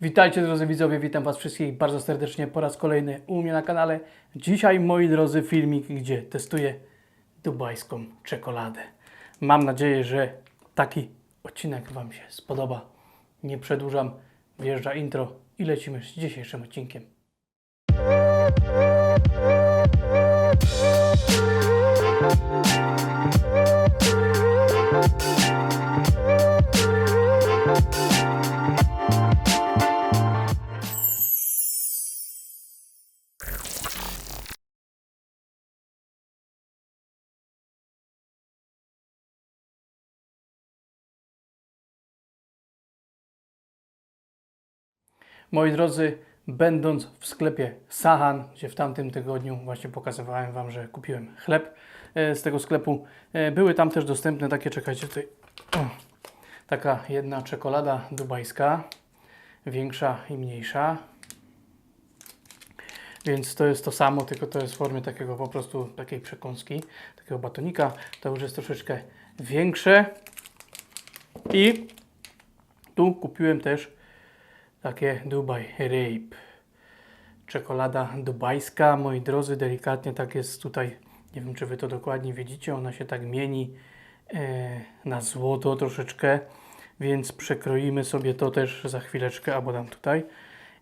Witajcie drodzy widzowie, witam Was wszystkich bardzo serdecznie po raz kolejny u mnie na kanale. Dzisiaj moi drodzy filmik, gdzie testuję dubajską czekoladę. Mam nadzieję, że taki odcinek Wam się spodoba. Nie przedłużam, wjeżdża intro i lecimy z dzisiejszym odcinkiem. Moi drodzy, będąc w sklepie Sahan, gdzie w tamtym tygodniu właśnie pokazywałem Wam, że kupiłem chleb e, z tego sklepu, e, były tam też dostępne takie, czekajcie tutaj, o, taka jedna czekolada dubajska, większa i mniejsza. Więc to jest to samo, tylko to jest w formie takiego po prostu takiej przekąski, takiego batonika. To już jest troszeczkę większe. I tu kupiłem też takie Dubai Rape. Czekolada dubajska, moi drodzy, delikatnie tak jest tutaj. Nie wiem, czy Wy to dokładnie widzicie. Ona się tak mieni e, na złoto troszeczkę, więc przekroimy sobie to też za chwileczkę, albo dam tutaj.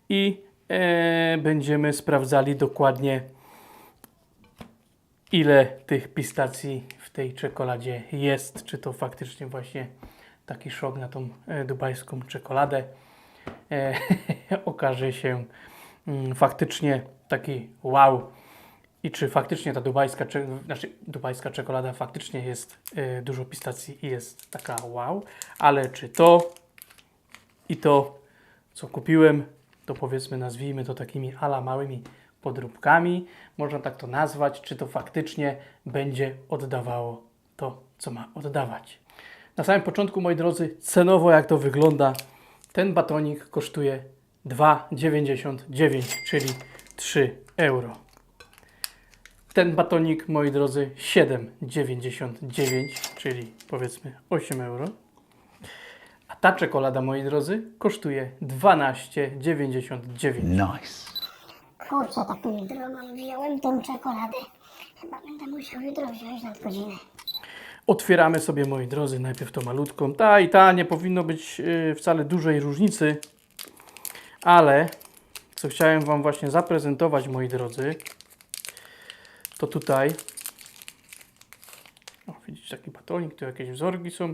I e, będziemy sprawdzali dokładnie, ile tych pistacji w tej czekoladzie jest. Czy to faktycznie właśnie taki szok na tą e, dubajską czekoladę e, okaże się mm, faktycznie taki wow. I czy faktycznie ta dubajska, znaczy dubajska czekolada faktycznie jest e, dużo pistacji i jest taka wow, ale czy to i to, co kupiłem, to powiedzmy nazwijmy to takimi ala małymi podróbkami, można tak to nazwać, czy to faktycznie będzie oddawało to, co ma oddawać. Na samym początku, moi drodzy, cenowo jak to wygląda, ten batonik kosztuje 2,99, czyli 3 euro. Ten batonik, moi drodzy, 7,99, czyli powiedzmy 8 euro. A ta czekolada, moi drodzy, kosztuje 12,99. Nice. Kurczę, tak jutro mam wziąłem tą czekoladę. Chyba będę musiał jutro wziąć nadgodzinę. Otwieramy sobie, moi drodzy, najpierw tą malutką. Ta i ta nie powinno być yy, wcale dużej różnicy, ale co chciałem Wam właśnie zaprezentować, moi drodzy, to tutaj. O, widzicie taki batonik, tu jakieś wzorki są,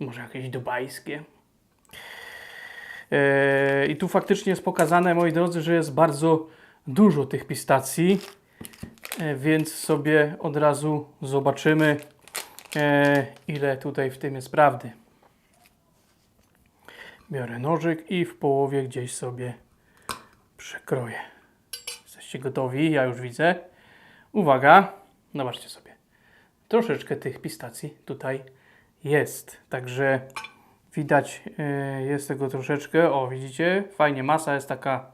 może jakieś dubajskie. Yy, I tu faktycznie jest pokazane, moi drodzy, że jest bardzo dużo tych pistacji, yy, więc sobie od razu zobaczymy, e, ile tutaj w tym jest prawdy. Biorę nożyk i w połowie gdzieś sobie przekroję. Jesteście gotowi? Ja już widzę. Uwaga, zobaczcie sobie. Troszeczkę tych pistacji tutaj jest. Także widać e, jest tego troszeczkę. O, widzicie? Fajnie, masa jest taka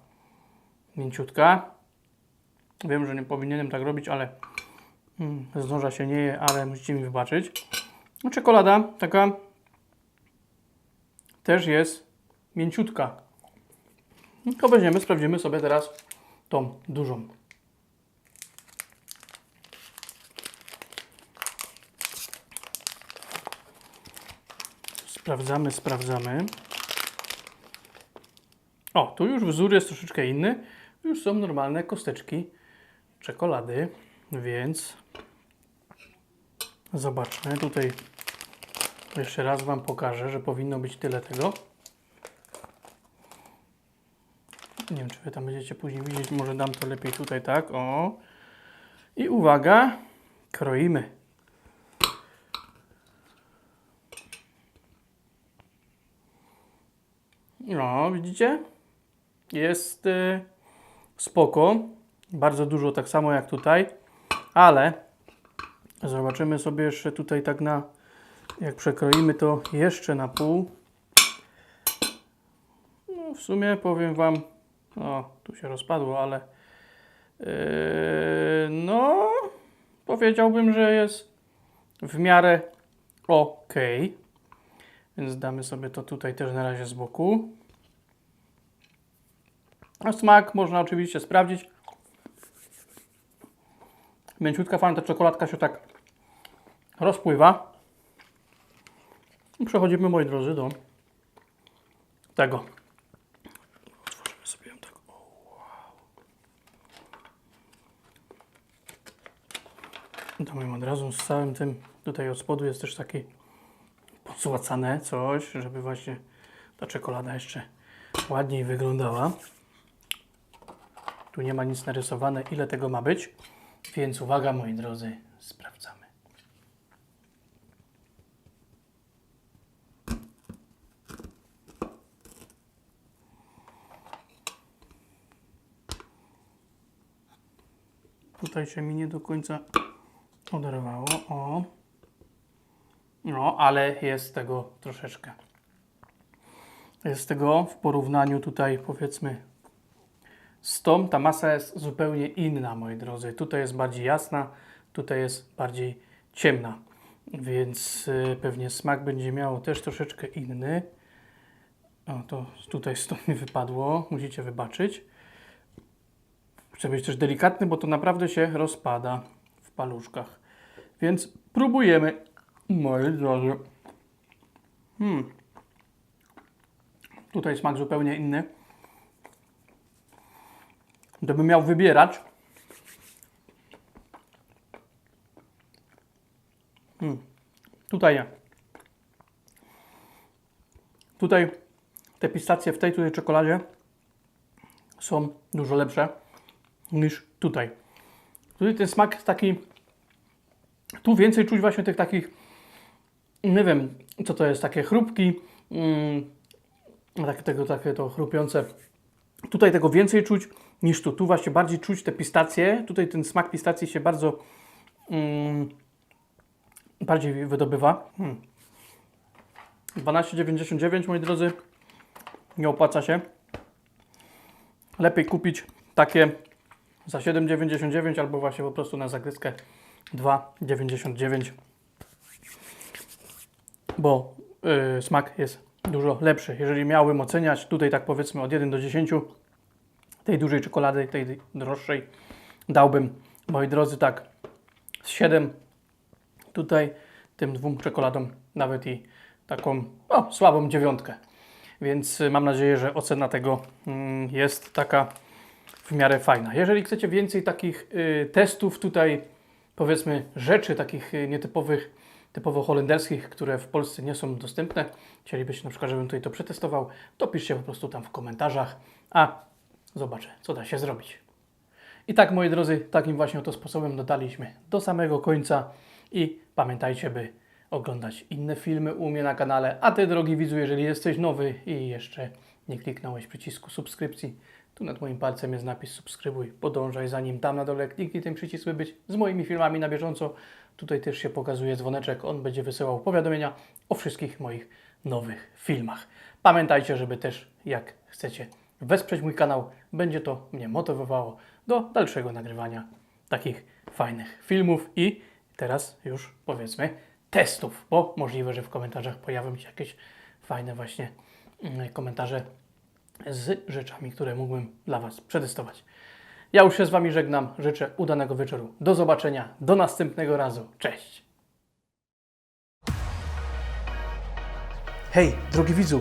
mięciutka. Wiem, że nie powinienem tak robić, ale Mm, Z noża się nie je, ale musicie mi wybaczyć. No, czekolada taka też jest mięciutka. No, To weźmiemy, sprawdzimy sobie teraz tą dużą. Sprawdzamy, sprawdzamy. O, tu już wzór jest troszeczkę inny. Już są normalne kosteczki czekolady, więc Zobaczmy, tutaj jeszcze raz Wam pokażę, że powinno być tyle tego. Nie wiem, czy Wy tam będziecie później widzieć, może dam to lepiej tutaj, tak, o. I uwaga, kroimy. No, widzicie? Jest y, spoko, bardzo dużo, tak samo jak tutaj, ale Zobaczymy sobie jeszcze tutaj tak na, jak przekroimy to jeszcze na pół. No w sumie powiem Wam, o tu się rozpadło, ale yy, no powiedziałbym, że jest w miarę ok. Więc damy sobie to tutaj też na razie z boku. A smak można oczywiście sprawdzić. Mięciutka, fajna ta czekoladka się tak rozpływa. I przechodzimy, moi drodzy, do tego. Otworzymy sobie ją tak. O, wow. Damy od razu z całym tym. Tutaj od spodu jest też takie pozłacane coś, żeby właśnie ta czekolada jeszcze ładniej wyglądała. Tu nie ma nic narysowane, ile tego ma być. Więc uwaga, moi drodzy, sprawdzamy. Tutaj się mi nie do końca oderwało. O. No, ale jest tego troszeczkę. Jest tego w porównaniu tutaj, powiedzmy, z tą, ta masa jest zupełnie inna, moi drodzy. Tutaj jest bardziej jasna, tutaj jest bardziej ciemna. Więc y, pewnie smak będzie miał też troszeczkę inny. O, to tutaj stąd mi wypadło, musicie wybaczyć. Chcę być też delikatny, bo to naprawdę się rozpada w paluszkach. Więc próbujemy, moi drodzy. Hmm. Tutaj smak zupełnie inny. Gdybym miał wybierać, hmm. tutaj nie. Tutaj te pistacje w tej tutaj czekoladzie są dużo lepsze niż tutaj. Tutaj ten smak jest taki. Tu więcej czuć właśnie tych takich. Nie wiem, co to jest, takie chrupki. Mm, takie, tego, takie to chrupiące. Tutaj tego więcej czuć niż tu. Właśnie bardziej czuć te pistacje. Tutaj ten smak pistacji się bardzo mm, bardziej wydobywa. Hmm. 12,99 moi drodzy. Nie opłaca się. Lepiej kupić takie za 7,99 albo właśnie po prostu na zagryzkę 2,99 bo y, smak jest dużo lepszy. Jeżeli miałbym oceniać tutaj tak powiedzmy od 1 do 10 tej dużej czekolady, tej droższej dałbym, moi drodzy, tak z 7 tutaj tym dwóm czekoladom nawet i taką o, słabą dziewiątkę. Więc y, mam nadzieję, że ocena tego mm, jest taka w miarę fajna. Jeżeli chcecie więcej takich y, testów tutaj, powiedzmy rzeczy takich y, nietypowych, typowo holenderskich, które w Polsce nie są dostępne, chcielibyście na przykład, żebym tutaj to przetestował, to piszcie po prostu tam w komentarzach, a zobaczę, co da się zrobić. I tak, moi drodzy, takim właśnie oto sposobem dotarliśmy do samego końca i pamiętajcie, by oglądać inne filmy u mnie na kanale. A Ty, drogi widzu, jeżeli jesteś nowy i jeszcze nie kliknąłeś przycisku subskrypcji, tu nad moim palcem jest napis subskrybuj, podążaj za nim, tam na dole kliknij ten przycisk, by być z moimi filmami na bieżąco. Tutaj też się pokazuje dzwoneczek, on będzie wysyłał powiadomienia o wszystkich moich nowych filmach. Pamiętajcie, żeby też, jak chcecie wesprzeć mój kanał, będzie to mnie motywowało do dalszego nagrywania takich fajnych filmów i teraz już powiedzmy testów, bo możliwe, że w komentarzach pojawią się jakieś fajne właśnie mm, komentarze z rzeczami, które mógłbym dla Was przetestować. Ja już się z Wami żegnam, życzę udanego wieczoru. Do zobaczenia, do następnego razu. Cześć! Hej, drogi widzu,